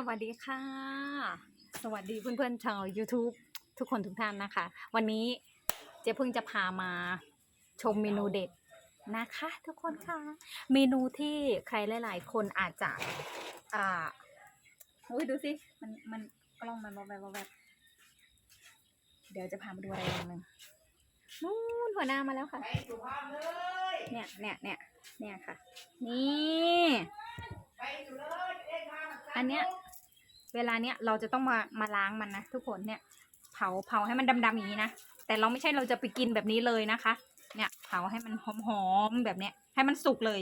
สวัสดีค่ะ สวัสดีเพื่อนๆชาว YouTube ทุกคนทุกท่านนะคะ วันนี้เจ๊เพิ่งจะพามาชมเมนูเด็ดนะคะ ทุกคนค่ะ เมนูที่ใครหลายๆ คนอาจจะ อ่าโอ้ยดูสิมันมันกล้องมันแบบแบบแบบเดี๋ยวจะพามาดูอะไรอย่างหนึ่งนู่นหัวหน้ามาแล้วค่ะเนี่ยเนี่ยเนี่ยเนี่ยค่ะ นี่อันเนี้ย เวลาเนี้ยเราจะต้องมามาล้างมันนะทุกคนเนี่ยเผาเผาให้มันดำๆอย่างนี้นะแต่เราไม่ใช่เราจะไปกินแบบนี้เลยนะคะ เนี่ยเผาให้มันหอมๆแบบเนี้ยให้มันสุกเลย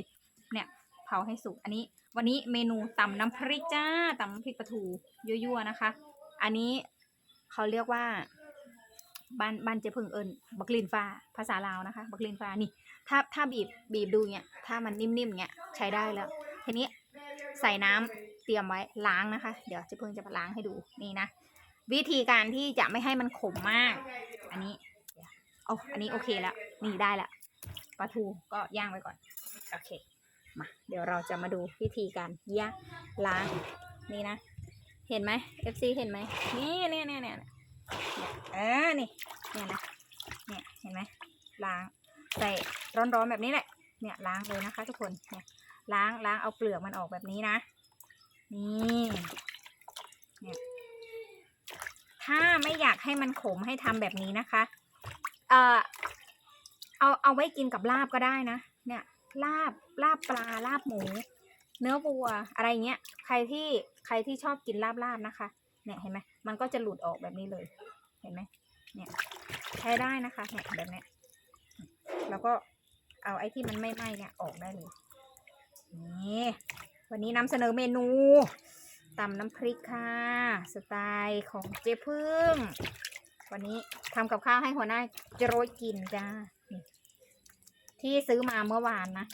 เนี่ยเผาให้สุกอันนี้ วันนี้เมนูตำน้ำพริกจ้าตำน้ำพริกปลาทูยั่วๆนะคะ อันนี้เขาเรียกว่าบ้านบ้านเจพึงเอิญบักลินฟ้าภาษาลาวนะคะ บักลินฟ้านี่ ถ้าถ้าบีบบีบดูเนี่ยถ้ามันนิ่มๆเนี่ยใช้ได้แล้ว ทีนี้ใส่น้ำ เตรียมไว้ล้างนะคะ เดี๋ยวเจะเพิ่งจะมาล้างให้ดูนี่นะวิธีการที่จะไม่ให้มันขมมาก อันนี้เดี๋ยวเอาอันนี้โอเคแล้วนี่ได้แล้วปลาทูก็ย่างไว้ก่อนโอเคมาเดี๋ยวเราจะมาดูวิธีการย่างล้างนี่นะ เห็นไหม FC เห็นไหมนี่เนี่ยเนี่ยเนี่ยเนี่ยเออนี่เนี่ยนะเนี่ยเห็นไหมล้างใส่ร้อนๆแบบนี้แหละเนี่ยล้างเลยนะคะ ทุกคนเนี่ยล้างล้างเอาเปลือกมันออกแบบนี้นะ นี่เนี่ยถ้าไม่อยากให้มันขมให้ทำแบบนี้นะคะ เอ่อ เอาเอาไว้กินกับลาบก็ได้นะ เนี่ย ลาบลาบปลาลาบหมู เนื้อวัวอะไรเงี้ย ใครที่ใครที่ชอบกินลาบลาบนะคะ เนี่ยเห็นไหมมันก็จะหลุดออกแบบนี้เลย เห็นไหมเนี่ยใช้ได้นะคะ เนี่ยแบบเนี้ยแล้วก็เอาไอ้ที่มันไม่ไหม้เนี่ยออกได้เลยนี่ วันนี้นำเสนอเมนูตำน้ำพริกค่ะ สไตล์ของเจ๊พึ่ง วันนี้ทำกับข้าวให้หัวหน้าโจรยกินจ้าที่ซื้อมาเมื่อวานนะ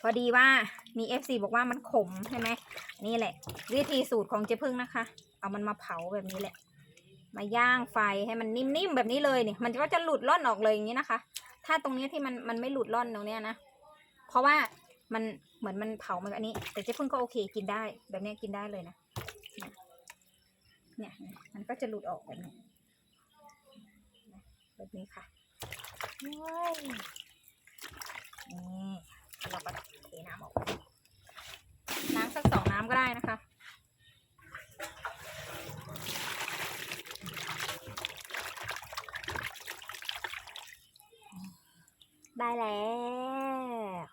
พอดีว่ามี FC บอกว่ามันขมใช่ไหมนี่แหละ วิธีสูตรของเจ๊พึ่งนะคะ เอามันมาเผาแบบนี้แหละ มาย่างไฟให้มันนิ่มๆแบบนี้เลยเนี่ย มันก็จะหลุดล่อนออกเลยอย่างนี้นะคะ ถ้าตรงนี้ที่มันมันไม่หลุดล่อนตรงเนี้ยนะ เพราะว่า มันเหมือนมันเผามันอันนี้ แต่เจ๊พึ่งก็โอเคกินได้ แบบเนี้ยกินได้เลยนะเนี่ยเนี่ย มันก็จะหลุดออกแบบนี้แบบนี้ค่ะว้ายนี่เราก็เทน้ำออก น้ำสักสองน้ำก็ได้นะคะได้แล้ว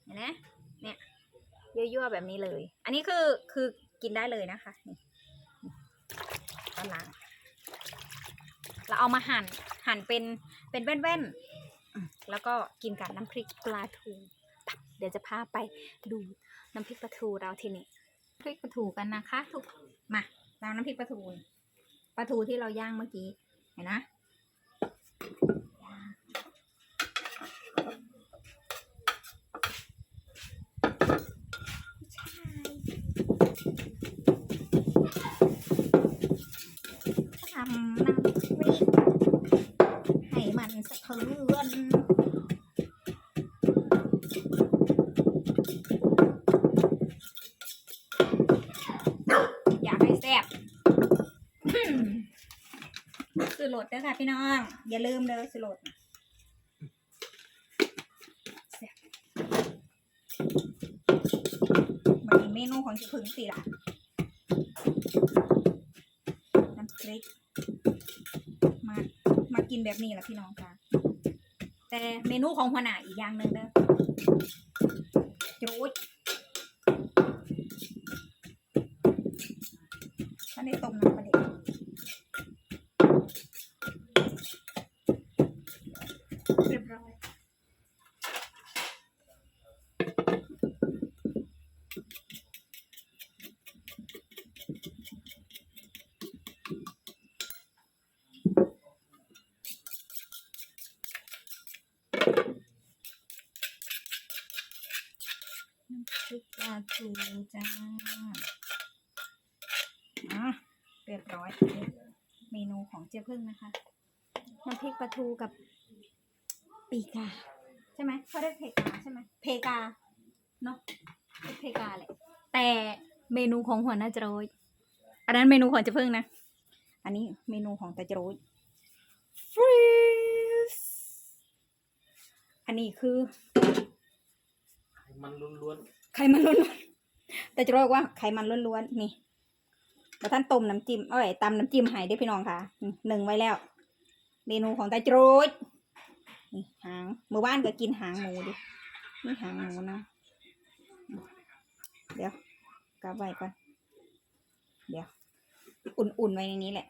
เห็นไหมเนี่ยยั่วๆแบบนี้เลย อันนี้คือคือกินได้เลยนะคะนี่ก็ล้างเราเอามาหั่นหั่นเป็นเป็นแว่นๆแล้วก็กินกับน้ำพริกปลาทูเดี๋ยวจะพาไปดูน้ำพริกปลาทูเราทีนี้พริกปลาทูกันนะคะทุกมาเราน้ำพริกปลาทูปลาทูที่เราย่างเมื่อกี้เห็นนะ เด้อค่ะพี่น้อง อย่าลืมเด้อสโลดน่ะแซ่บมันเมนูของจะพึ่งสิล่ะน้ำพริกมามากินแบบนี้แหละพี่น้องค่ะ แต่เมนูของหัวหน้าอีกอย่างหนึ่งเด้อจูดท่านได้ต้มน้ำปลาเด็กเรียบร้อย น้ำ พริกปลาทูจ้าอะเรียบร้อย เมนูของเจ๊พึ่งนะคะน้ำพริกปลาทูกับปีกา ใช่ไหมเขาเรียกเพกาใช่ไหมเพกาเนาะเพกาแหละแต่เมนูของหัวหน้าจโรยอันนั้นเมนูของเจะพึ่งนะ อันนี้เมนูของตาจโรยฟรีสอันนี้คือ มันล้วน ไขมันล้วนๆแต่จะบอกว่าไขมันล้วนๆนี่แล้วท่านต้มน้ำจิ้มเอ้ยตำน้ำจิ้มให้ได้พี่น้องค่ะหนึ่งไว้แล้ว เมนูของตาจโรยนี่หางเมื่อวานก็กินหางหมูดินี่หางหมูนะ เดี๋ยวกลับไว้ก่อนเดี๋ยว อุ่นๆไว้ในนี้แหละ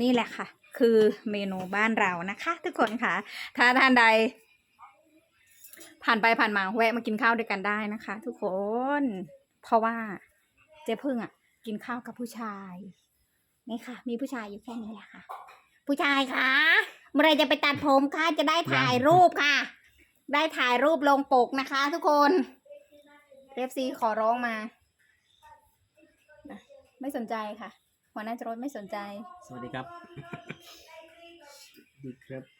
นี่แหละค่ะ คือเมนูบ้านเรานะคะ ทุกคนค่ะ ถ้าท่านใด ผ่านไปผ่านมาแวะมากินข้าวด้วยกันได้นะคะ ทุกคน เพราะว่าเจ๊พึ่งอะ กินข้าวกับผู้ชายนี่ค่ะ มีผู้ชายอยู่แค่นี้แหละค่ะ ผู้ชายคะเมื่อไหรจะไปตัดผมคะจะได้ถ่ายรูปค่ะ ได้ถ่ายรูปลงปกนะคะ ทุกคนเอฟซีขอร้องมานะไม่สนใจค่ะหัวหน้าจรถไม่สนใจๆสวัสดีครับ ดีครับ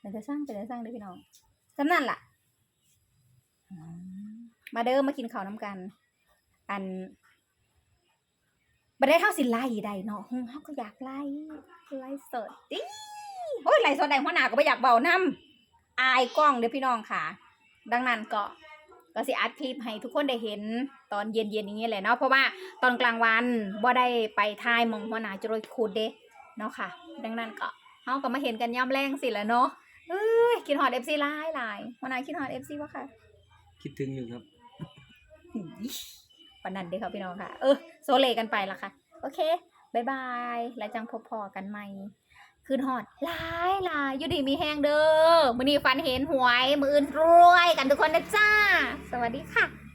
เป็นจะสร้างเป็นจะสร้างเด้วยพี่น้องจำนั่นล่ะ มาเด้อมากินข้าวน้ำกัน อันบัได้เท่าสิไล่ได้เนาะเขาก็อยากไล่ไล่สดดิโอ้ยไล่สดได้หัวหน้าก็ไม่อยากเบาน้ำอายกล้องเด้อพี่น้องค่ะ ดังนั้นก็ก็สิอัดคลิปให้ทุกคนได้เห็นตอนเย็นๆอย่างเงี้ยแหละเนาะเพราะว่าตอนกลางวันบ่ได้ไปทายมองหัวหน้าจะโรยคูดเด้เนาะค่ะ ดังนั้นก็เฮาก็มาเห็นกันย่ำแรงสิแหละเนาะ ยคิดฮอด FC หลายหลายหัวหน้าคิดฮอด FC วะค่ะคิดถึงอยู่ครับปานนันเด้อค่ะพี่น้องค่ะ เออโซเลกันไปละค่ะ โอเคบายบาย แล้วจังพบพอกันใหม่ คืนหอดหลายหลายอยู่ดีมีแห้งเด้อ มื้อนี้ฟันเห็นหวย มืออื่นรวยกันทุกคนนะจ้า สวัสดีค่ะ